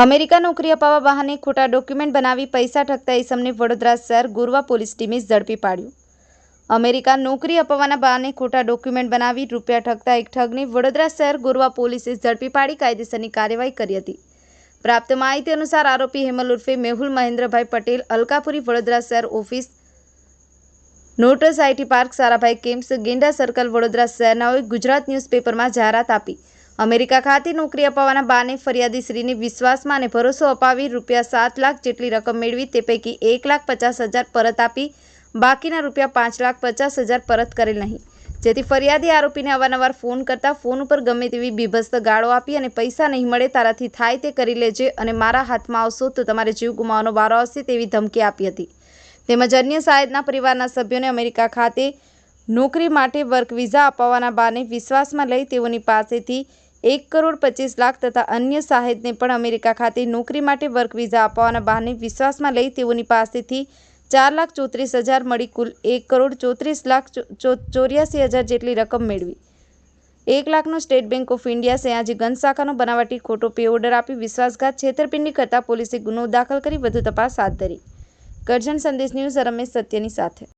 America નોકરી અપાવવા બહાને ખોટા ડોક્યુમેન્ટ બનાવી પૈસા ઠગતા ઈસમને વડોદરા શહેર ગુરવા પોલીસ ટીમે ઝડપી પાડ્યું. અમેરિકા નોકરી અપાવવાના બહાને ખોટા ડોક્યુમેન્ટ બનાવી રૂપિયા ઠગતા એક ઠગને વડોદરા શહેર ગુરવા પોલીસે ઝડપી પાડી કાયદેસરની કાર્યવાહી કરી હતી. પ્રાપ્ત માહિતી અનુસાર આરોપી હેમલ ઉર્ફે મેહુલ મહેન્દ્રભાઈ પટેલ અલકાપુરી વડોદરા શહેર office notes IT park Sarabhai campus Genda circle Vadodara શહેરનાઓએ Gujarat ન્યૂઝપેપરમાં જાહેરાત આપી. અમેરિકા ખાતે નોકરી અપાવવાના બાને ફરિયાદી શ્રીને વિશ્વાસમાં અને ભરોસો અપાવી રૂપિયા સાત લાખ જેટલી રકમ મેળવી તે પૈકી એક લાખ પચાસ હજાર પરત આપી, બાકીના રૂપિયા પાંચ લાખ પચાસ હજાર પરત કરેલ નહીં. જેથી ફરિયાદી આરોપીને અવારનવાર ફોન કરતા ફોન ઉપર ગમે તેવી બીભત્સ ગાળો આપી અને પૈસા નહીં મળે તારાથી થાય તે કરી લેજે અને મારા હાથમાં આવશો તો તમારે જીવ ગુમાવવાનો વારો આવશે તેવી ધમકી આપી હતી. તેમજ અન્ય સાહેદના પરિવારના સભ્યોને અમેરિકા ખાતે નોકરી માટે વર્ક વિઝા અપાવવાના બાને વિશ્વાસમાં લઈ તેઓની પાસેથી એક કરોડ પચીસ લાખ તથા અન્ય સાહેદને પણ અમેરિકા ખાતે નોકરી માટે વર્ક વિઝા આપવાના બહાને વિશ્વાસમાં લઈ તેઓની પાસેથી ચાર લાખ ચોત્રીસ હજાર મળી કુલ એક કરોડ ચોત્રીસ લાખ ચોર્યાસી હજાર જેટલી રકમ મેળવી. એક લાખનો State Bank of India Sayaji Gunj શાખાનો બનાવટી ખોટો પે ઓર્ડર આપી વિશ્વાસઘાત છેતરપિંડી કરતા પોલીસે ગુનો દાખલ કરી વધુ તપાસ હાથ ધરી. કરજણ સંદેશ ન્યૂઝ રમેશ સત્યની સાથે.